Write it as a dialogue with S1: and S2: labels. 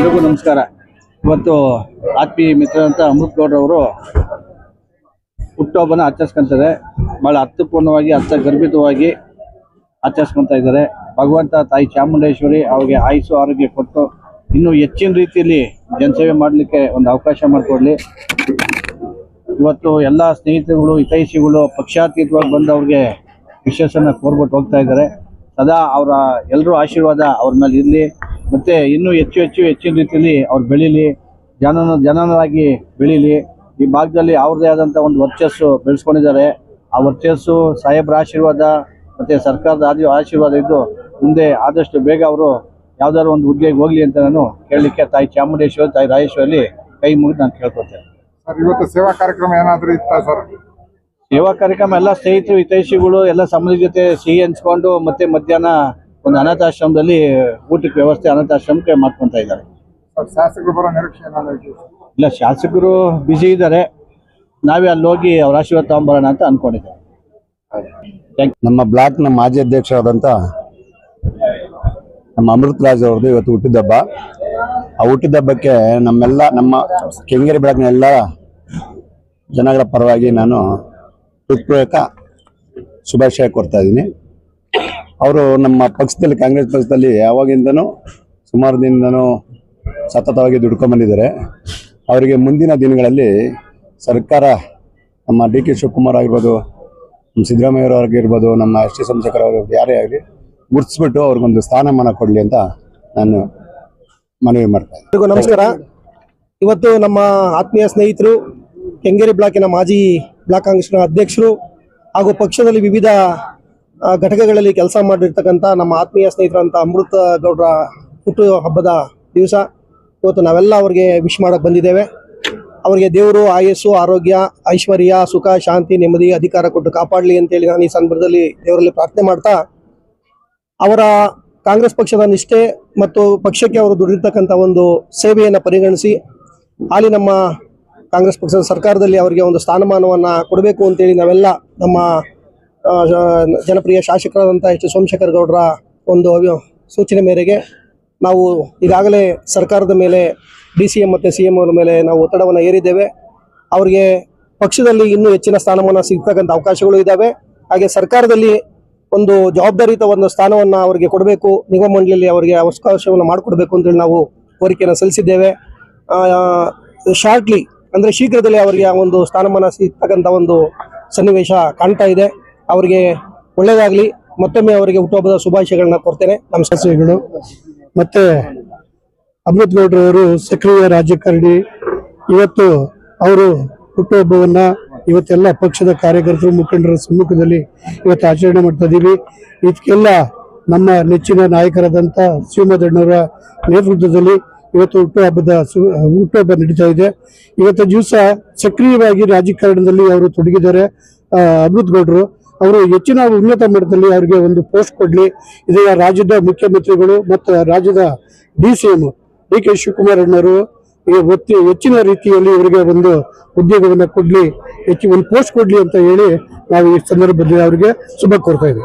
S1: ಎಲ್ರಿಗೂ ನಮಸ್ಕಾರ. ಇವತ್ತು ಆತ್ಮೀಯ ಮಿತ್ರರಂತ ಅಮೃತ್ ಗೌಡ್ರವರು ಹುಟ್ಟುಹಬ್ಬನ ಆಚರಿಸ್ಕೊಂತಾರೆ. ಭಾಳ ಅರ್ಥಪೂರ್ಣವಾಗಿ ಅರ್ಥ ಗರ್ಭಿತವಾಗಿ ಆಚರಿಸ್ಕೊಂತ ಇದ್ದಾರೆ. ಭಗವಂತ ತಾಯಿ ಚಾಮುಂಡೇಶ್ವರಿ ಅವ್ರಿಗೆ ಆಯುಸು ಆರೋಗ್ಯ ಕೊಟ್ಟು ಇನ್ನೂ ಹೆಚ್ಚಿನ ರೀತಿಯಲ್ಲಿ ಜನಸೇವೆ ಮಾಡಲಿಕ್ಕೆ ಒಂದು ಅವಕಾಶ ಮಾಡಿಕೊಡ್ಲಿ. ಇವತ್ತು ಎಲ್ಲ ಸ್ನೇಹಿತರುಗಳು, ಹಿತೈಷಿಗಳು, ಪಕ್ಷಾತೀತವಾಗಿ ಬಂದು ಅವ್ರಿಗೆ ವಿಶೇಷನ ಕೋರ್ಬಿಟ್ಟು ಹೋಗ್ತಾ ಇದ್ದಾರೆ. ಸದಾ ಅವರ ಎಲ್ಲರೂ ಆಶೀರ್ವಾದ ಅವ್ರ ಮೇಲೆ ಇರಲಿ ಮತ್ತೆ ಇನ್ನೂ ಹೆಚ್ಚು ಹೆಚ್ಚು ಹೆಚ್ಚಿನ ರೀತಿಯಲ್ಲಿ ಅವ್ರು ಬೆಳೀಲಿ ಜನನ ಜನನರಾಗಿ ಬೆಳೀಲಿ. ಈ ಭಾಗದಲ್ಲಿ ಅವ್ರದ್ದೇ ಆದಂಥ ಒಂದು ವರ್ಚಸ್ಸು ಬೆಳೆಸ್ಕೊಂಡಿದ್ದಾರೆ. ಆ ವರ್ಚಸ್ಸು ಸಾಹೇಬ್ರ ಆಶೀರ್ವಾದ ಮತ್ತೆ ಸರ್ಕಾರದ ಆದಿ ಆಶೀರ್ವಾದ ಇದ್ದು ಮುಂದೆ ಆದಷ್ಟು ಬೇಗ ಅವರು ಯಾವ್ದಾದ್ರು ಒಂದು ಹುದ್ದೆಗೆ ಹೋಗ್ಲಿ ಅಂತ ನಾನು ಕೇಳಲಿಕ್ಕೆ ತಾಯಿ ಚಾಮುಂಡೇಶ್ವರಿ ತಾಯಿ ರಾಜೇಶ್ವರಿ ಕೈ ಮುಗಿದು ನಾನು ಕೇಳ್ಕೊತೇನೆ.
S2: ಸರ್ ಇವತ್ತು ಸೇವಾ ಕಾರ್ಯಕ್ರಮ ಏನಾದರೂ ಇತ್ತ ಸರ್?
S1: ಸೇವಾ ಕಾರ್ಯಕ್ರಮ ಎಲ್ಲ ಸ್ನೇಹಿತರು ಹಿತೈಷಿಗಳು ಎಲ್ಲ ಸಮಾಜ ಜೊತೆ ಸಿಹಿ ಹಂಚ್ಕೊಂಡು ಮತ್ತೆ ಮಧ್ಯಾಹ್ನ ಒಂದು ಅನಾಥಾಶ್ರಮದಲ್ಲಿ ಊಟಕ್ಕೆ ವ್ಯವಸ್ಥೆ ಅನಾಥಾಶ್ರಮಕ್ಕೆ ಮಾಡ್ಕೊಂತ ಇದ್ದಾರೆ.
S2: ಸರ್ ಶಾಸಕರು ಬರೋ ನಿರೀಕ್ಷೆ
S1: ಇಲ್ಲ ಶಾಸಕರು ಬ್ಯುಸಿ ಇದ್ದಾರೆ. ನಾವೇ ಅಲ್ಲಿ ಹೋಗಿ ಅವ್ರ ಆಶೀರ್ವಾದ ತಗೊಂಬರೋಣ ಅಂತ ಅನ್ಕೊಂಡಿದ್ದೇವೆ.
S3: ನಮ್ಮ ಬ್ಲಾಕ್ನ ಮಾಜಿ ಅಧ್ಯಕ್ಷರಾದಂಥ ನಮ್ಮ ಅಮೃತ್ ರಾಜ್ ಅವ್ರದ್ದು ಇವತ್ತು ಹುಟ್ಟಿದಬ್ಬ ಆ ಹುಟ್ಟಿದಬ್ಬಕ್ಕೆ ನಮ್ಮೆಲ್ಲ ನಮ್ಮ ಕೆಂಗೇರಿ ಬ್ಲಾಕ್ನ ಎಲ್ಲ ಜನಗಳ ಪರವಾಗಿ ನಾನು ಹೃತ್ಪೂರ್ವಕ ಶುಭಾಶಯ ಕೊಡ್ತಾ ಇದ್ದೀನಿ. ಅವರು ನಮ್ಮ ಪಕ್ಷದಲ್ಲಿ, ಕಾಂಗ್ರೆಸ್ ಪಕ್ಷದಲ್ಲಿ ಯಾವಾಗಿಂದನೂ, ಸುಮಾರು ದಿನದೂ ಸತತವಾಗಿ ದುಡ್ಕೊಂಡ್ಬಂದಿದ್ದಾರೆ ಅವರಿಗೆ ಮುಂದಿನ ದಿನಗಳಲ್ಲಿ ಸರ್ಕಾರ ನಮ್ಮ ಡಿ ಕೆ ಶಿವಕುಮಾರ್ ಆಗಿರ್ಬೋದು, ನಮ್ಮ ಸಿದ್ದರಾಮಯ್ಯವ್ರಾಗಿರ್ಬೋದು ನಮ್ಮ ಎಸ್ ಟಿ ಸೋಮಶೇಖರ್ ಅವರು ಯಾರೇ ಆಗಲಿ ಗುರ್ತಿಸ್ಬಿಟ್ಟು ಅವ್ರಿಗೊಂದು ಸ್ಥಾನಮಾನ ಕೊಡಲಿ ಅಂತ ನಾನು ಮನವಿ
S4: ಮಾಡ್ತೇನೆ ನಮಸ್ಕಾರ. ಇವತ್ತು ನಮ್ಮ ಆತ್ಮೀಯ ಸ್ನೇಹಿತರು, ಕೆಂಗೇರಿ ಬ್ಲಾಕಿನ ಮಾಜಿ ಬ್ಲಾಕ್ ಕಾಂಗ್ರೆಸ್ನ ಅಧ್ಯಕ್ಷರು ಹಾಗೂ ಪಕ್ಷದಲ್ಲಿ ವಿವಿಧ ಘಟಕಗಳಲ್ಲಿ ಕೆಲಸ ಮಾಡಿರ್ತಕ್ಕಂಥ ನಮ್ಮ ಆತ್ಮೀಯ ಸ್ನೇಹಿತರಂತ ಅಮೃತ ಗೌಡರ ಹುಟ್ಟು ಹಬ್ಬದ ದಿವಸ ಇವತ್ತು ನಾವೆಲ್ಲ ಅವ್ರಿಗೆ ವಿಶ್ ಮಾಡಕ್ಕೆ ಬಂದಿದ್ದೇವೆ. ಅವರಿಗೆ ದೇವರು, ಆಯಸ್ಸು, ಆರೋಗ್ಯ, ಐಶ್ವರ್ಯ, ಸುಖ, ಶಾಂತಿ, ನೆಮ್ಮದಿ, ಅಧಿಕಾರ ಕೊಟ್ಟು ಕಾಪಾಡಲಿ ಅಂತೇಳಿ ನಾನು ಈ ಸಂದರ್ಭದಲ್ಲಿ ದೇವರಲ್ಲಿ ಪ್ರಾರ್ಥನೆ ಮಾಡ್ತಾ, ಅವರ ಕಾಂಗ್ರೆಸ್ ಪಕ್ಷದ ನಿಷ್ಠೆ ಮತ್ತು ಪಕ್ಷಕ್ಕೆ ಅವರು ದುಡಿರ್ತಕ್ಕಂಥ ಒಂದು ಸೇವೆಯನ್ನು ಪರಿಗಣಿಸಿ ಅಲ್ಲಿ ನಮ್ಮ ಕಾಂಗ್ರೆಸ್ ಪಕ್ಷದ ಸರ್ಕಾರದಲ್ಲಿ ಅವರಿಗೆ ಒಂದು ಸ್ಥಾನಮಾನವನ್ನು ಕೊಡಬೇಕು ಅಂತೇಳಿ ನಾವೆಲ್ಲ ನಮ್ಮ ಜನಪ್ರಿಯ ಶಾಸಕರಾದಂಥ ಎಚ್. ಸೋಮಶೇಖರ್ ಗೌಡರ ಒಂದು ಸೂಚನೆ ಮೇರೆಗೆ ನಾವು ಈಗಾಗಲೇ ಸರ್ಕಾರದ ಮೇಲೆ, ಡಿ ಸಿ ಎಂ ಮತ್ತು ಸಿ ಎಂ ಅವರ ಮೇಲೆ ನಾವು ಒತ್ತಡವನ್ನು ಏರಿದ್ದೇವೆ. ಅವರಿಗೆ ಪಕ್ಷದಲ್ಲಿ ಇನ್ನೂ ಹೆಚ್ಚಿನ ಸ್ಥಾನಮಾನ ಸಿಗ್ತಕ್ಕಂಥ ಅವಕಾಶಗಳು ಇದ್ದಾವೆ. ಹಾಗೆ ಸರ್ಕಾರದಲ್ಲಿ ಒಂದು ಜವಾಬ್ದಾರಿಯುತ ಒಂದು ಸ್ಥಾನವನ್ನು ಅವರಿಗೆ ಕೊಡಬೇಕು, ನಿಗಮ ಮಂಡಳಿಯಲ್ಲಿ ಅವರಿಗೆ ಅವಕಾಶವನ್ನು ಮಾಡಿಕೊಡ್ಬೇಕು ಅಂತೇಳಿ ನಾವು ಕೋರಿಕೆಯನ್ನು ಸಲ್ಲಿಸಿದ್ದೇವೆ. ಶಾರ್ಟ್ಲಿ ಅಂದರೆ ಶೀಘ್ರದಲ್ಲೇ ಅವರಿಗೆ ಒಂದು ಸ್ಥಾನಮಾನ ಸಿಗ್ತಕ್ಕಂಥ ಒಂದು ಸನ್ನಿವೇಶ ಕಾಣ್ತಾ ಇದೆ. ಅವರಿಗೆ ಒಳ್ಳೆಯದಾಗಲಿ ಮತ್ತೊಮ್ಮೆ ಅವರಿಗೆ ಹುಟ್ಟುಹಬ್ಬದ ಶುಭಾಶಯಗಳನ್ನ ಕೊಡ್ತೇನೆ. ನಮ್ಮ
S5: ಸದಸ್ಯಗಳು ಮತ್ತೆ ಅಮೃತ್ ಗೌಡ್ರವರು ಸಕ್ರಿಯ ರಾಜಕಾರಣಿ. ಇವತ್ತು ಅವರು ಹುಟ್ಟುಹಬ್ಬವನ್ನ ಇವತ್ತೆಲ್ಲ ಪಕ್ಷದ ಕಾರ್ಯಕರ್ತರು, ಮುಖಂಡರ ಸಮ್ಮುಖದಲ್ಲಿ ಇವತ್ತು ಆಚರಣೆ ಮಾಡ್ತಾ ಇದ್ದೀವಿ. ಇದಕ್ಕೆಲ್ಲ ನಮ್ಮ ನೆಚ್ಚಿನ ನಾಯಕರಾದಂಥ ಶಿವಮದಣ್ಣವರ ನೇತೃತ್ವದಲ್ಲಿ ಇವತ್ತು ಹುಟ್ಟುಹಬ್ಬದ ಹುಟ್ಟುಹಬ್ಬ ನಡೀತಾ ಇದೆ. ಇವತ್ತು ದಿವಸ ಸಕ್ರಿಯವಾಗಿ ರಾಜಕಾರಣದಲ್ಲಿ ಅವರು ತೊಡಗಿದ್ದಾರೆ. ಅಮೃತ್ ಗೌಡ್ರು. ಅವರು ಹೆಚ್ಚಿನ ಉನ್ನತ ಮಟ್ಟದಲ್ಲಿ ಅವರಿಗೆ ಒಂದು ಪೋಸ್ಟ್ ಕೊಡಲಿ. ಇದೀಗ ರಾಜ್ಯದ ಮುಖ್ಯಮಂತ್ರಿಗಳು ಮತ್ತು ರಾಜ್ಯದ D C M D K Shivakumar ಅಣ್ಣವರು ಒತ್ತಿ ಹೆಚ್ಚಿನ ರೀತಿಯಲ್ಲಿ ಇವರಿಗೆ ಒಂದು ಉದ್ಯೋಗವನ್ನು ಕೊಡಲಿ, ಹೆಚ್ಚು ಒಂದು ಪೋಸ್ಟ್ ಕೊಡಲಿ ಅಂತ ಹೇಳಿ ನಾವು ಈ ಸಂದರ್ಭದಲ್ಲಿ ಅವರಿಗೆ ಶುಭ ಕೋರ್ತಾ ಇದ್ದೀವಿ.